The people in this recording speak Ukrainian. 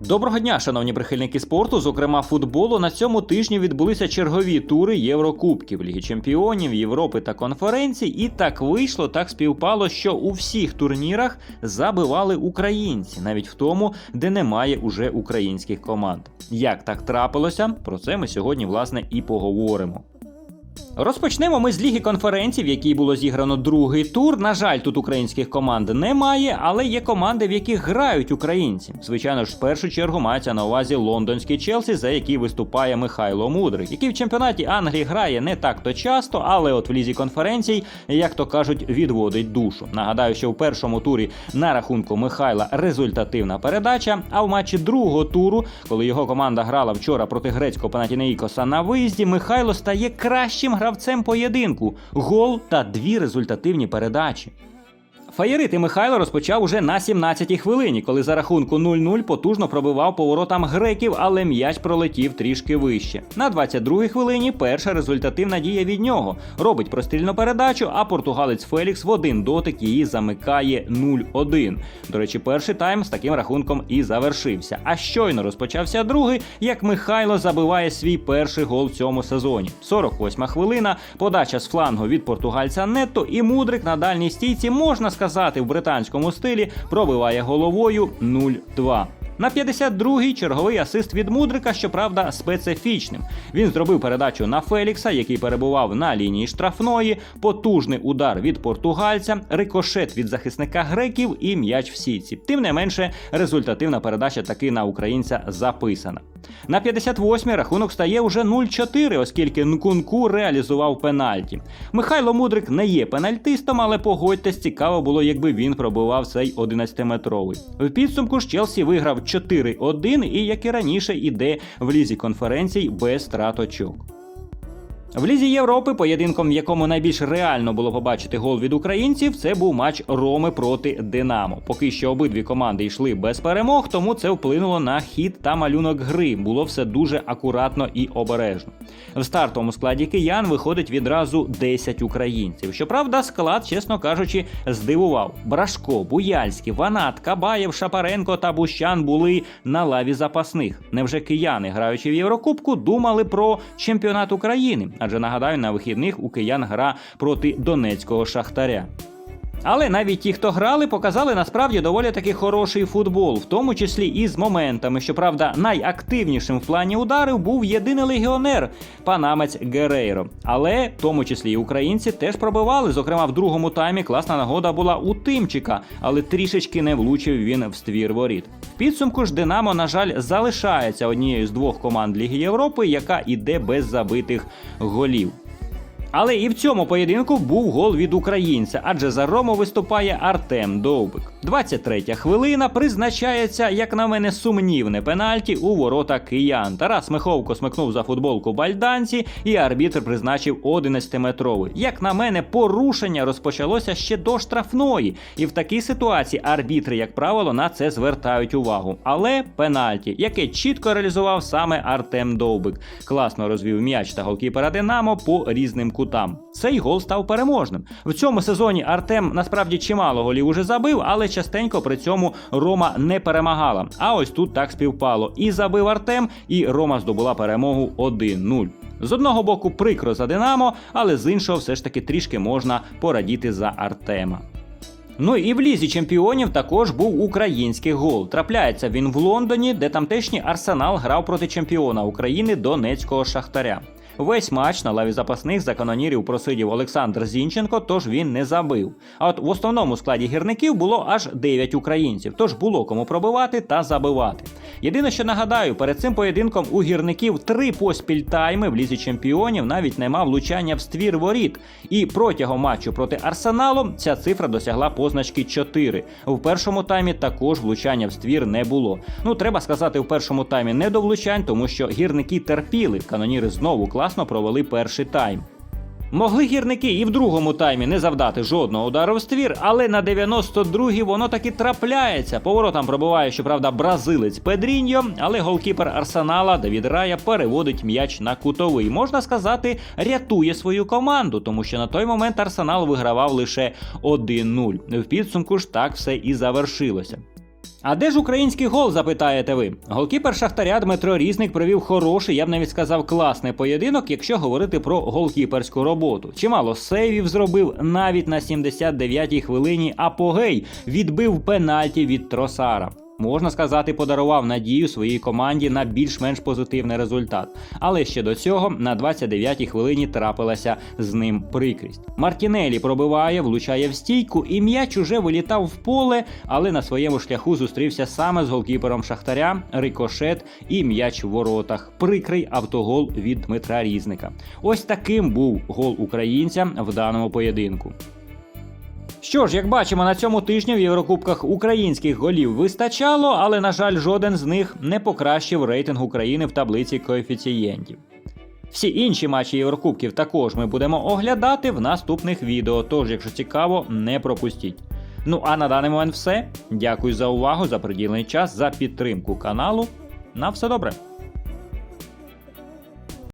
Доброго дня, шановні прихильники спорту. Зокрема, футболу на цьому тижні відбулися чергові тури Єврокубків, Ліги Чемпіонів, Європи та конференцій. І так вийшло, так співпало, що у всіх турнірах забивали українці, навіть в тому, де немає уже українських команд. Як так трапилося? Про це ми сьогодні власне і поговоримо. Розпочнемо ми з Ліги конференцій, в якій було зіграно другий тур. На жаль, тут українських команд немає, але є команди, в яких грають українці. Звичайно ж, в першу чергу мається на увазі лондонський Челсі, за який виступає Михайло Мудрик, який в чемпіонаті Англії грає не так то часто, але от в лізі конференцій, як то кажуть, відводить душу. Нагадаю, що в першому турі на рахунку Михайла результативна передача. А в матчі другого туру, коли його команда грала вчора проти грецького Панатінеїкоса на виїзді, Михайло стає кращим гравцем поєдинку, гол та дві результативні передачі. Фаєрити Михайло розпочав уже на 17-й хвилині, коли за рахунку 0-0 потужно пробивав поворотам греків, але м'яч пролетів трішки вище. На 22-й хвилині перша результативна дія від нього. Робить прострільну передачу, а португалець Фелікс в один дотик її замикає 0-1. До речі, перший тайм з таким рахунком і завершився. А щойно розпочався другий, як Михайло забиває свій перший гол в цьому сезоні. 48-ма хвилина, подача з флангу від португальця Нетто, і мудрик на дальній стійці можна сказати в британському стилі пробиває головою 0-2. На 52-й черговий асист від Мудрика, щоправда, специфічним. Він зробив передачу на Фелікса, який перебував на лінії штрафної, потужний удар від португальця, рикошет від захисника греків і м'яч в сітці. Тим не менше, результативна передача таки на українця записана. На 58-й рахунок стає уже 0-4, оскільки Нкунку реалізував пенальті. Михайло Мудрик не є пенальтистом, але погодьтесь, цікаво було, якби він пробивав цей 11-метровий. В підсумку ж Челсі виграв 4-1 і, як і раніше, іде в лізі конференцій без страт очок. В Лізі Європи, поєдинком, в якому найбільш реально було побачити гол від українців, це був матч Роми проти Динамо. Поки що обидві команди йшли без перемог, тому це вплинуло на хід та малюнок гри. Було все дуже акуратно і обережно. В стартовому складі киян виходить відразу 10 українців. Щоправда, склад, чесно кажучи, здивував. Брашко, Буяльський, Ванат, Кабаєв, Шапаренко та Бущан були на лаві запасних. Невже кияни, граючи в Єврокубку, думали про чемпіонат України? Адже нагадаю, на вихідних у киян гра проти донецького шахтаря. Але навіть ті, хто грали, показали насправді доволі таки хороший футбол, в тому числі і з моментами. Щоправда, найактивнішим в плані ударів був єдиний легіонер панамець Герейро. Але в тому числі і українці теж пробивали. Зокрема, в другому таймі класна нагода була у Тимчика, але трішечки не влучив він в ствір воріт. В підсумку ж Динамо, на жаль, залишається однією з двох команд Ліги Європи, яка іде без забитих голів. Але і в цьому поєдинку був гол від українця, адже за Рому виступає Артем Довбик. 23-я хвилина призначається, як на мене, сумнівне пенальті у ворота киян. Тарас Миховко смикнув за футболку бальданці, і арбітр призначив 11-метровий. Як на мене, порушення розпочалося ще до штрафної, і в такій ситуації арбітри, як правило, на це звертають увагу. Але пенальті, яке чітко реалізував саме Артем Довбик, класно розвів м'яч та голкіпера Динамо по різним кутам. Цей гол став переможним. В цьому сезоні Артем насправді чимало голів уже забив, але частенько при цьому Рома не перемагала. А ось тут так співпало. І забив Артем, і Рома здобула перемогу 1-0. З одного боку прикро за Динамо, але з іншого все ж таки трішки можна порадіти за Артема. Ну і в лізі чемпіонів також був український гол. Трапляється він в Лондоні, де тамтешній арсенал грав проти чемпіона України Донецького Шахтаря. Весь матч на лаві запасних за канонірів просидів Олександр Зінченко, тож він не забив. А от в основному складі гірників було аж 9 українців, тож було кому пробивати та забивати. Єдине, що нагадаю, перед цим поєдинком у гірників три поспіль тайми в лізі чемпіонів навіть нема влучання в ствір воріт. І протягом матчу проти Арсеналу ця цифра досягла позначки 4. В першому таймі також влучання в ствір не було. Ну треба сказати, в першому таймі не до влучань, тому що гірники терпіли. Каноніри знову класно провели перший тайм. Могли гірники і в другому таймі не завдати жодного удару в ствір, але на 92-й воно таки трапляється. Поворотом пробиває, щоправда, бразилець Педріньо, але голкіпер Арсенала Давід Рая переводить м'яч на кутовий. Можна сказати, рятує свою команду, тому що на той момент Арсенал вигравав лише 1-0. В підсумку ж так все і завершилося. А де ж український гол, запитаєте ви? Голкіпер Шахтаря Дмитро Різник провів хороший, я б навіть сказав, класний поєдинок, якщо говорити про голкіперську роботу. Чимало сейвів зробив навіть на 79-й хвилині апогей, відбив пенальті від Тросара. Можна сказати, подарував надію своїй команді на більш-менш позитивний результат. Але ще до цього на 29-й хвилині трапилася з ним прикрість. Мартінелі пробиває, влучає в стійку, і м'яч уже вилітав в поле, але на своєму шляху зустрівся саме з голкіпером Шахтаря, рикошет і м'яч в воротах. Прикрий автогол від Дмитра Різника. Ось таким був гол українця в даному поєдинку. Що ж, як бачимо, на цьому тижні в Єврокубках українських голів вистачало, але, на жаль, жоден з них не покращив рейтинг України в таблиці коефіцієнтів. Всі інші матчі Єврокубків також ми будемо оглядати в наступних відео, тож, якщо цікаво, не пропустіть. Ну а на даний момент все. Дякую за увагу, за приділений час, за підтримку каналу. На все добре!